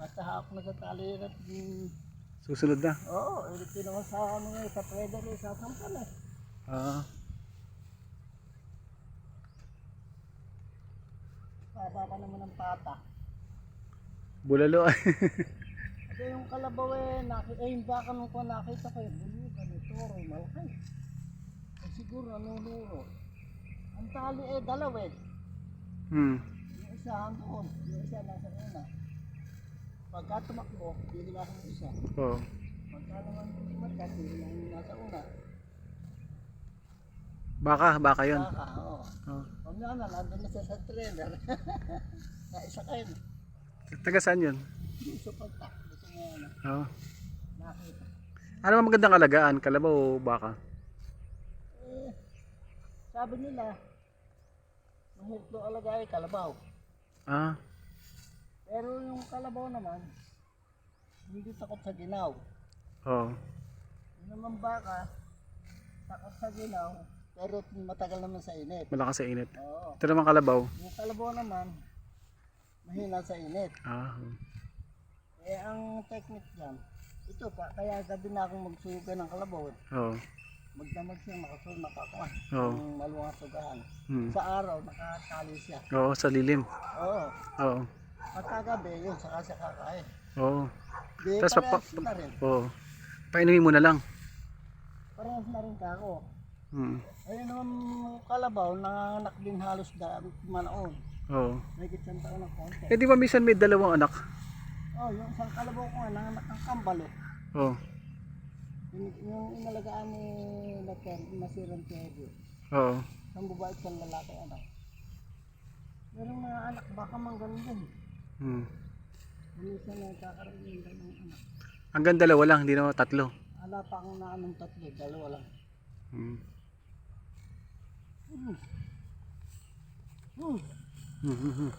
Basta hawak na sa tali at mm, Susunod na. oo, oh, ilipin naman sa ano ngayon, sa trader eh, sa sampan eh. Ah, Baba pa naman ng pata. bulalo. Kasi yung kalabaw eh, naki, eh yung baka nung ko nakita ko yung bulugan, ito, malaki. Eh siguro nanunuro. Ang tali eh, dalaw eh. hmm. Yung isa doon, yung isa nasa una. Pagka tumakbo, bibila ko yung isa. Oo. Pagka naman tumakas, bibila yung nasa una. Baka, baka yun. Baka, oo. Oh. Pag na na, nandun na siya sa trailer. na isa kayo. Taga saan yun? Gusto pagka. Gusto mo ano, Oo. nakita. Ano ang magandang alagaan? Kalabaw o baka? Eh, sabi nila, mahirap daw alagay kalabaw. Ah, kalabaw naman, hindi takot sa ginaw. oo. Yung naman baka, takot sa ginaw, pero matagal naman sa init. Malakas sa init. Oo. Ito naman kalabaw. Yung kalabaw naman, mahina sa init. Ah, Eh, ang technique dyan, ito pa, kaya gabi na akong magsuga ng kalabaw. oo. Magdamag siya, makasul, makakuha. Oo. Ng maluwang sugahan. Hmm. Sa araw, nakatali siya. Oo, sa lilim. Oo. Oo. Pagkagabi, yun, saka siya kakain. Oo. Di, Tas pa- parehas na rin. Oo. Painumin mo na lang. Parehas na rin ka ako. Hmm. Ayun naman kalabaw, nanganak din halos da, manaon. Oo. May kitsan taon ng konti. Eh di ba minsan may dalawang anak? Oh, yung isang kalabaw ko nga, nanganak ng kambal eh. Oo. Yung, yung inalagaan ni Dr. Nasirang Tiago. Oo. Isang babae at isang lalaki anak. Meron mga anak, baka mang ganun din. Hmm. Minsan na kakaroon ng ganun anak. Hanggang dalawa lang, hindi na tatlo. Ala pa akong naanong tatlo, dalawa lang. Hmm. Hmm. Hmm. Hmm, hmm, hmm.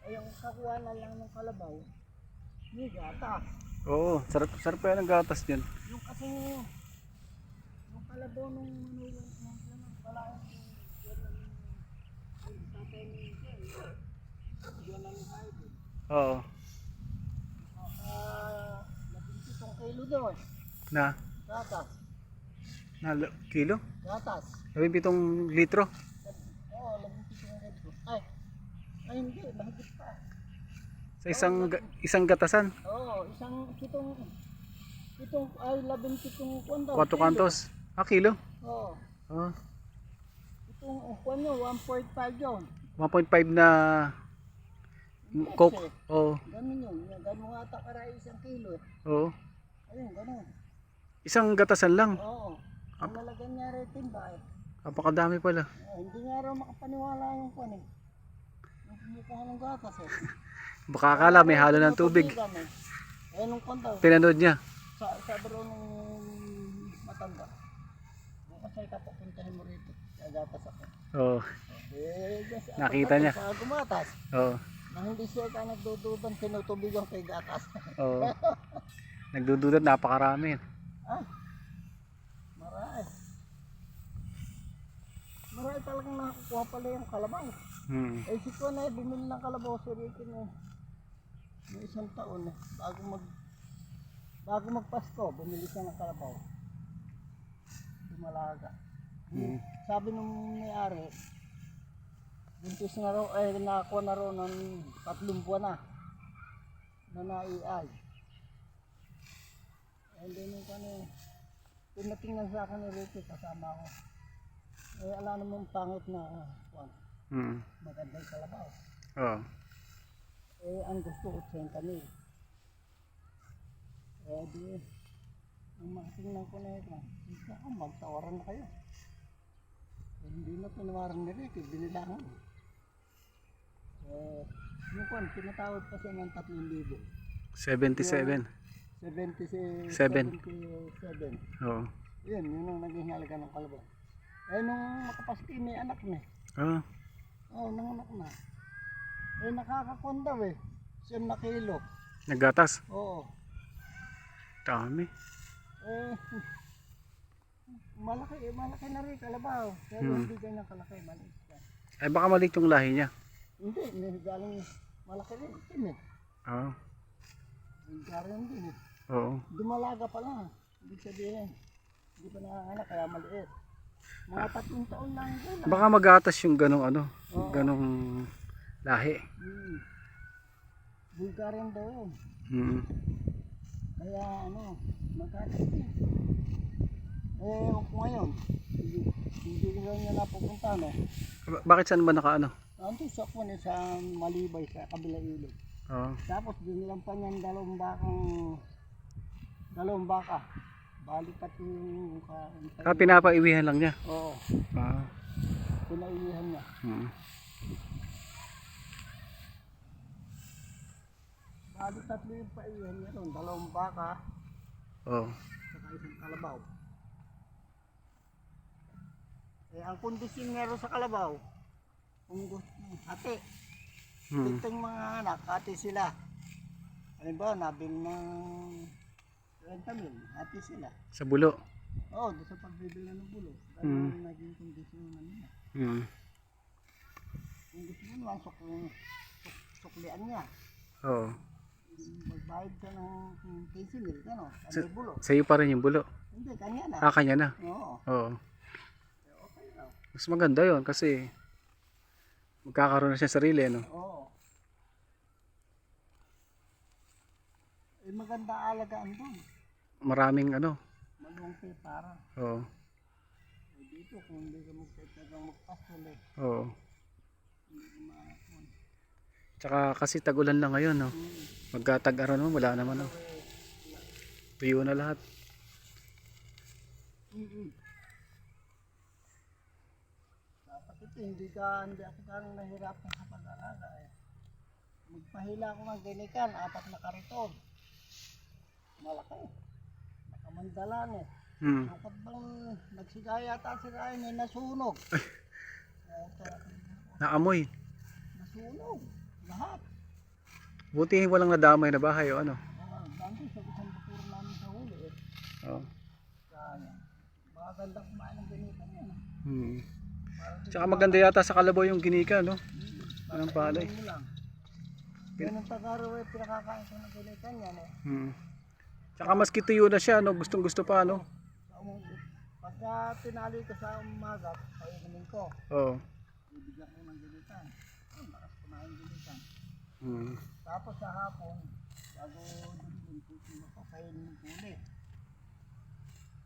Ay, yung kakuha na lang ng kalabaw, may gatas. Oo, sarap, sarap pa yan ang gatas dyan. Yung kasi, kalabaw nung manulong, hybrid. Oo. Pitong kilo doon. Na, Gatas. na lo- kilo? Gatas. Labing pitong litro? Oo, labing pitong kilo. Ay, ay hindi, mahigit pa. Sa isang isang gatasan? Oo, isang pitong, pitong, ay labing pitong kwan daw. Ah, kilo? Oo. Oo. Itong uh, kwan nyo, 1.5 yun. 1.5 na coke? Oo. Ganun yun. Ganun mo ata karay isang kilo. Oo. Ayun, ganun. Isang gatasan lang. Oo. Ang lalagyan niya rin timba eh. Napakadami pala. Eh, hindi nga raw makapaniwala yung kwan eh. Yung kumukuha ng gatas eh. Baka akala may halo ng tubig. Tinutubigan Eh. nung daw, Pinanood niya. sa, sabi raw nung matanda. Ay kapapuntahin mo rito. Kaya gatas ako. Oo. Eh, just, ako Nakita niya. Sa gumatas. Oo. Na hindi siya ka nagdududan tinutubigan kay gatas. Oo. Nagdududot, napakarami. Ah, marami. Marami talagang nakakuha pala yung kalabaw. Hmm. Eh si Kuya na bumili ng kalabaw si Ricky na ng isang taon eh. Bago mag bago magpasko, bumili siya ng kalabaw. Dumalaga. Hmm. Sabi nung may-ari, buntis na raw, eh nakakuha na raw ng tatlong buwan na na naiay. And then yung kano, pinatingnan sa akin ni Ricky kasama ko. Eh ala naman pangit na kwan, Hmm. magandang kalabaw. Oo. Eh ang gusto ko 80 mil. Eh di, ang makatingnan ko na ito, ako magtawaran na kayo. Eh, hindi na tinawaran ni Ricky, binilangan. Eh, yung kwan, pinatawad pa siya ng 3,000. 77. 77. Seven. 77. Oo. Yun, yun ang naging halaga ng kalabaw. Eh, nung makapaski, may anak na eh. Oo. Oo, oh, nanganak na. Eh, nakakakon daw eh. Siyam na kilo. Naggatas. Oo. Dami. Eh, Malaki, eh, malaki na rin kalabaw. Pero Hmm. hindi ganyan kalaki, maliit yan. Ay baka maliit yung lahi niya. Hindi, hindi galing malaki rin. Timid. Oo. Galing din eh. Oo. Dumalaga pa lang. Ibig sabihin, hindi pa nanganganak kaya maliit. Mga tatlong taon lang yun. Baka magatas yung ganong ano, Oo. ganong lahi. Hmm. Bulgarian daw yun. Hmm. Kaya ano, magkakit din. Eh, ewan ko ngayon. Hindi, hindi ko lang niya napupunta, no? Ba- Bakit saan ba naka ano? Ando sa kwan eh, sa Malibay, sa kabila ilog. Oo. Tapos dinilang pa niyan dalawang bakang, dalawang baka. Pati yung ka, Ah, pinapaiwihan lang niya. Oo, Ah. pinaiwihan niya. Hmm. Balik tatlo yung paiwihan niya ron, dalawang baka, Oo. saka isang kalabaw. Eh, ang kondisyon meron sa kalabaw, kung gusto, ate, Hmm. itong mga anak, ate sila. Halimbawa, nabili ng 20 mil, ate sila. Sa bulo. Oo, doon sa pagbibili ng bulo. Hmm. Ganun ang naging kondisyon ng nila. Hmm. Kung gusto mo naman, suk suk suklian niya. Oo. Magbayad ka ng 15 mil, gano'n, Sa- ano bulo. Sa'yo pa rin yung bulo. Hindi, kanya na. Ah, kanya na. Oo, Oo. okay. Mas maganda yon kasi magkakaroon na siya sarili, ano? Oo. Eh, maganda alagaan doon. Maraming ano. Malungkit para. Oo. Eh, dito, kung hindi ka magkaibigan magpasol eh. Oo. Hindi ka. Tsaka kasi tagulan lang ngayon, no? Hmm. Magkatag-aran mo, wala naman, no? Tuyo na lahat. Dapat ito, hindi ka, hindi ako ganong nahirapan sa pag-aalaga eh. Magpahila ako ng ginikan, apat na kariton. Malaki. Nakamandalan eh. Hmm. Dapat bang nagsigaya yata si Ryan eh, nasunog. Naamoy. nasunog. Lahat. Buti walang nadamay na bahay, o ano? Oh. Oo. Kaya, baka ganda kumain ng ginikan yan. Hmm. Tsaka maganda yata sa kalabaw yung ginika, no? Anong palay? Ano. Yan ang tagaraw eh, pinakakain ko ng ginikan yan eh. Hmm. Tsaka maski tuyo na siya, no? Gustong gusto pa, no? Pagka tinali ko sa umaga, painumin ko, Oo. bibigyan ko ng ginikan. Ay, lakas kumain ng ginikan. Hmm. Tapos sa hapon, bago ko, kainin ng kuli.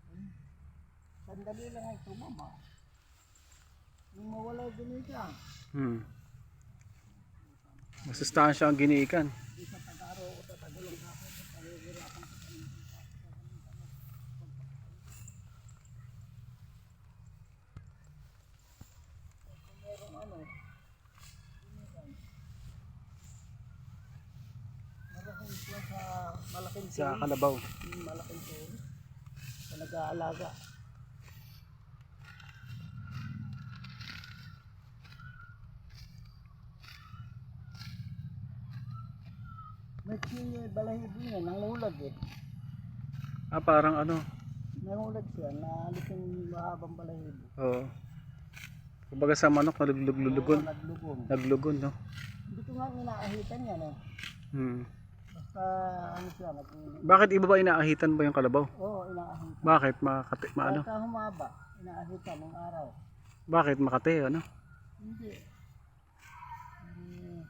Hmm. Sandali lang ay tumama. Nung mawala yung ginikan, Hmm. Masustansya ang giniikan. di sa tagaraw ko tatagulong ako, pahihirapan ko sa merong ano, ginikan. Malaking siya sa malaking Sa kalabaw. Yung malaking turi. Sa nag-aalaga. May si balahibo niya, nangulag eh. Ah, parang ano? Nangulag siya, naalis yung mahabang balahibo. Oo. Kumbaga sa manok, naluglug-lulugon. Oo, naglugon. Naglugon, no? Ko nga inaahitan yan eh. Hmm. Basta ano siya, nag Bakit iba ba inaahitan ba yung kalabaw? Oo, inaahitan. Bakit? Makati, maano? Pagka humaba, inaahitan ng araw. Bakit? Makati, ano? Hindi. Hmm.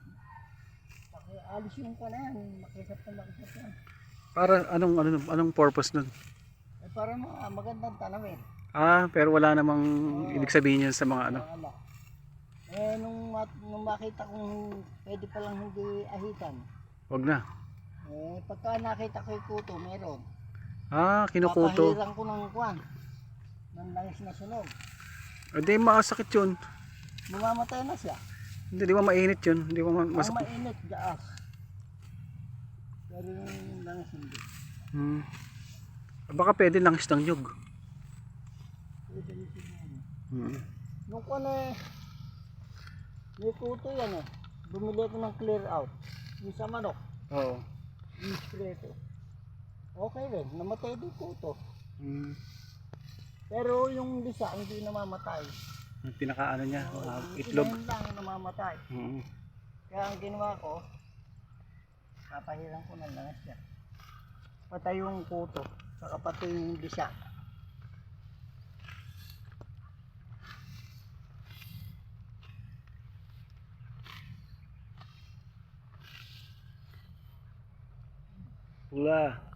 Pakialis yung ko na yan, makisap na makisap yan. Para anong, anong, anong purpose nun? Eh para mga magandang tanawin. Ah, pero wala namang ibig sabihin yun sa mga ano. Wala. Eh nung, mat- nung makita kong pwede palang hindi ahitan, Wag na. Eh pagka nakita ko yung kuto, meron. Ah, kinukuto. Papahiran ko ng kwan. Ng langis na sunog. Hindi, makasakit yun. Mamamatay na siya. Hindi, di ba mainit yun? Di ba ma- Ang mas... mainit, gaas. Pero yung langis hindi. Hmm. Baka pwede langis ng nyug. Pwede rin siguro. Hmm. Nung kwan eh, may kuto yan eh. Bumili ko ng clear out. Yung sa manok, Oo. yung ko. Okay rin, namatay din kuto. Hmm. Pero yung bisa hindi namamatay. Yung pinaka ano niya, yung itlog. inahin lang namamatay. Mm. Kaya ang ginawa ko, papahilan ko ng langis niya. Patay yung kuto, saka pati yung bisa. Pula.